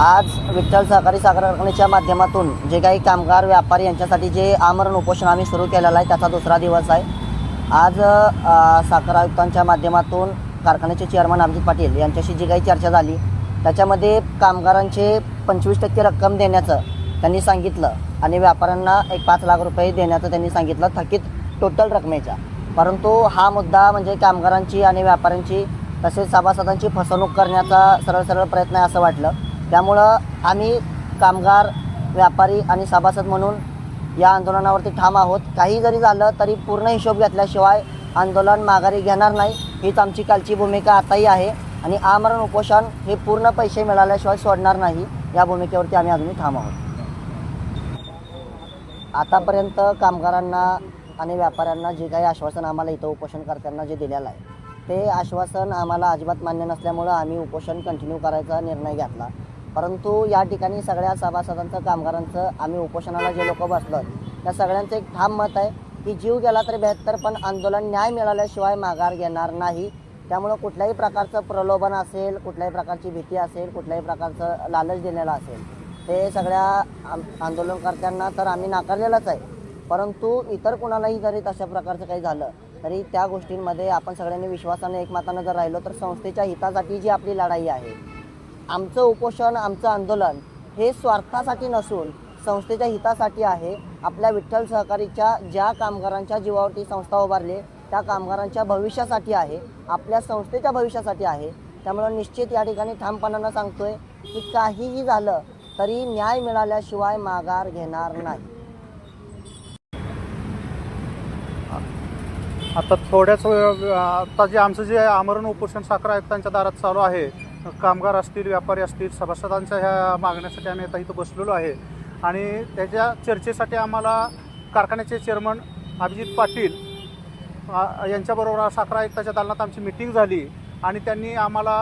आज विठ्ठल सहकारी साखर कारखान्याच्या माध्यमातून जे काही कामगार व्यापारी यांच्यासाठी जे आमरण उपोषण आम्ही सुरू केलेलं आहे त्याचा दुसरा दिवस आहे. आज साखर आयुक्तांच्या माध्यमातून कारखान्याचे चेअरमन अभिजित पाटील यांच्याशी जी काही चर्चा झाली त्याच्यामध्ये कामगारांचे पंचवीस टक्के रक्कम देण्याचं त्यांनी सांगितलं आणि व्यापाऱ्यांना एक पाच लाख रुपये देण्याचं त्यांनी सांगितलं थकीत टोटल रकमेच्या. परंतु हा मुद्दा म्हणजे कामगारांची आणि व्यापाऱ्यांची तसेच सभासदांची फसवणूक करण्याचा सरळ सरळ प्रयत्न आहे असं वाटलं. त्यामुळं आम्ही कामगार व्यापारी आणि सभासद म्हणून या आंदोलनावरती ठाम आहोत. काही जरी झालं तरी पूर्ण हिशोब घेतल्याशिवाय आंदोलन माघारी घेणार नाही. हीच आमची कालची भूमिका आताही आहे. आणि आमरण उपोषण हे पूर्ण पैसे मिळाल्याशिवाय सोडणार नाही. या भूमिकेवरती आम्ही अजूनही ठाम आहोत. आतापर्यंत कामगारांना आणि व्यापाऱ्यांना जे काही आश्वासन आम्हाला इथं उपोषणकर्त्यांना जे दिलेलं आहे ते आश्वासन आम्हाला अजिबात मान्य नसल्यामुळं आम्ही उपोषण कंटिन्यू करायचा निर्णय घेतला. परंतु या ठिकाणी सगळ्या सभासदांचं कामगारांचं आम्ही उपोषणाला जे लोक बसलो त्या सगळ्यांचं एक ठाम मत आहे की जीव गेला तरी बेहत्तर पण आंदोलन न्याय मिळाल्याशिवाय माघार घेणार नाही. त्यामुळं कुठल्याही प्रकारचं प्रलोभन असेल कुठल्याही प्रकारची भीती असेल कुठल्याही प्रकारचं लालच दिलेलं असेल ते सगळ्या आंदोलनकर्त्यांना तर आम्ही नाकारलेलंच आहे. परंतु इतर कुणालाही जरी तशा प्रकारचं काही झालं तरी त्या गोष्टींमध्ये आपण सगळ्यांनी विश्वासाने एकमतानं जर राहिलो तर संस्थेच्या हितासाठी जी आपली लढाई आहे आमचं उपोषण आमचं आंदोलन हे स्वार्थासाठी नसून संस्थेच्या हितासाठी आहे. आपल्या विठ्ठल सहकारीच्या ज्या कामगारांच्या जीवावरती संस्था उभारली त्या कामगारांच्या भविष्यासाठी आहे आपल्या संस्थेच्या भविष्यासाठी आहे. त्यामुळं निश्चित या ठिकाणी ठामपणानं सांगतोय की काहीही झालं तरी न्याय मिळाल्याशिवाय माघार घेणार नाही. आता थोड्याच वेळ आता जे आमचं जे आमरण उपोषण साखर आयुक्तांच्या दारात चालू आहे कामगार असतील व्यापारी असतील सभासदांच्या ह्या मागण्यासाठी आम्ही आता इथं बसलेलो आहे. आणि त्याच्या चर्चेसाठी आम्हाला कारखान्याचे चेअरमन अभिजित पाटील यांच्याबरोबर साखर आयुक्ताच्या दालनात आमची मिटिंग झाली आणि त्यांनी आम्हाला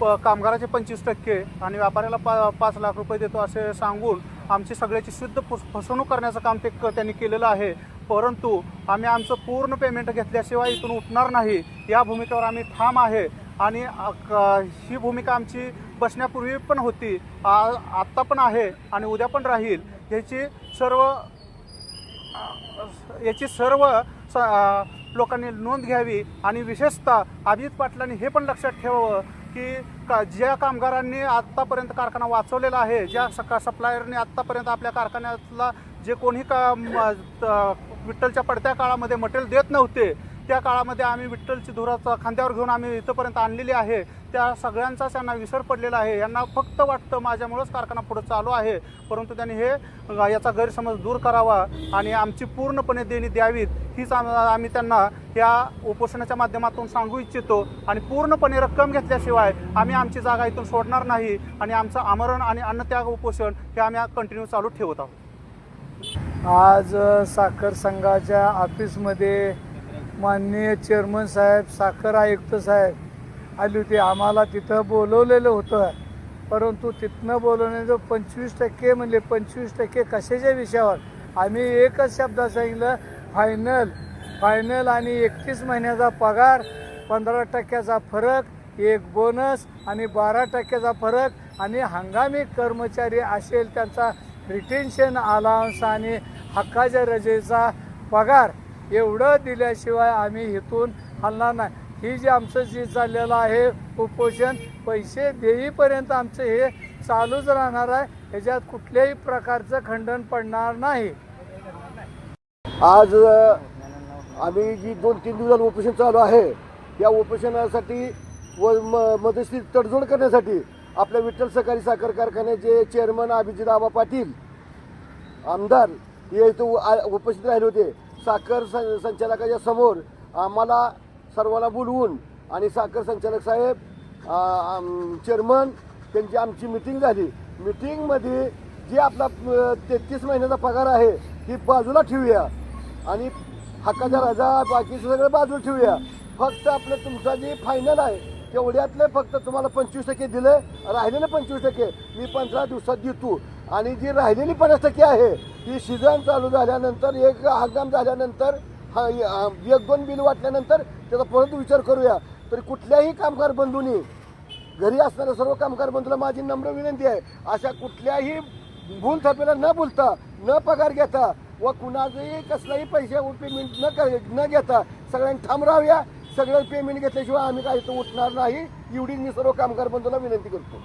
प कामगाराचे पंचवीस टक्के आणि व्यापाऱ्याला पा पाच लाख रुपये देतो असे सांगून आमची सगळ्याची शुद्ध फस फसवणूक करण्याचं काम ते क- त्यांनी केलेलं आहे. परंतु आम्ही आमचं पूर्ण पेमेंट घेतल्याशिवाय इथून उठणार नाही. या भूमिकेवर आम्ही ठाम आहे. आणि ही भूमिका आमची बसण्यापूर्वी पण होती. आ- आत्ता पण आहे आणि उद्या पण राहील. याची सर्व याची सर्व स- लोकांनी नोंद घ्यावी आणि विशेषतः अभिजित पाटलांनी हे पण लक्षात ठेवावं की का ज्या कामगारांनी आत्तापर्यंत कारखाना वाचवलेला आहे ज्या सका सप्लायरने आत्तापर्यंत आपल्या कारखान्यातला जे कोणी का म- त- विठ्ठलच्या पडत्या काळामध्ये मटेरियल देत नव्हते त्या काळामध्ये आम्ही विठ्ठलची धुराचा खांद्यावर घेऊन आम्ही इथंपर्यंत आणलेली आहे. त्या सगळ्यांचाच यांना विसर पडलेला आहे. यांना फक्त वाटतं माझ्यामुळंच कारखाना पुढं चालू आहे. परंतु त्यांनी हे याचा गैरसमज दूर करावा आणि आमची पूर्णपणे देणी द्यावीत हीच आम्ही त्यांना या उपोषणाच्या माध्यमातून सांगू इच्छितो. आणि पूर्णपणे रक्कम घेतल्याशिवाय आम्ही आमची जागा इथून सोडणार नाही आणि आमचं आमरण आणि अन्नत्याग उपोषण हे आम्ही कंटिन्यू चालू ठेवत आहोत. आज साखर संघाच्या ऑफिसमध्ये माननीय चेअरमन साहेब साखर आयुक्त साहेब आली होते. आम्हाला तिथं बोलवलेलं होतं. परंतु तिथनं बोलवण्याचं पंचवीस टक्के म्हणजे पंचवीस टक्के कशाच्या विषयावर? आम्ही एकच शब्दात सांगितलं फायनल फायनल आणि एकतीस महिन्याचा पगार पंधरा टक्क्याचा फरक एक बोनस आणि बारा टक्क्याचा फरक आणि हंगामी कर्मचारी असेल त्यांचा रिटेन्शन अलाउन्स आणि हक्काच्या रजेचा पगार. एवढं दिल्याशिवाय आम्ही इथून हलणार नाही. ही जी आमचं जे चाललेलं आहे उपोषण पैसे देईपर्यंत आमचं हे चालूच राहणार आहे. ह्याच्यात कुठल्याही प्रकारचं खंडन पडणार नाही. आज आम्ही जी दोन तीन दिवस ऑपरेशन चालू आहे या ऑपरेशनासाठी व म मध्यस्थी तडजोड करण्यासाठी आपल्या विठ्ठल सहकारी साखर कारखान्याचे चेअरमन अभिजित आबा पाटील आमदार हे इथं आ- उपस्थित राहिले होते. साखर सं संचालकाच्या समोर आम्हाला सर्वांना बोलवून आणि साखर संचालक साहेब चेअरमन त्यांची आमची मिटिंग झाली. मिटिंगमध्ये जे आपला तेहतीस महिन्याचा पगार आहे ती बाजूला ठेवूया. आणि हक्काचा राजा बाकीचं सगळं बाजूला ठेवूया. फक्त आपलं तुमचा जे फायनल आहे तेवढ्यातले फक्त तुम्हाला पंचवीस टक्के दिले राहिलेले पंचवीस टक्के. मी पंधरा दिवसात देतो. आणि जी राहिलेली पन्नास टक्के आहे ती सीझन चालू झाल्यानंतर एक हंगाम झाल्यानंतर हा एक दोन बिल वाटल्यानंतर त्याचा परत विचार करूया. तरी कुठल्याही कामगार बंधूंनी घरी असणाऱ्या सर्व कामगार बंधूला माझी नम्र विनंती आहे अशा कुठल्याही भूल थापेला न बोलता न पगार घेता व कुणाचंही कसलाही पैसे पेमेंट न कर न घेता सगळ्यांनी थांब राहूया. सगळं पेमेंट घेतल्याशिवाय आम्ही काही इथं उठणार नाही. एवढी मी सर्व कामगार बंधूला विनंती करतो.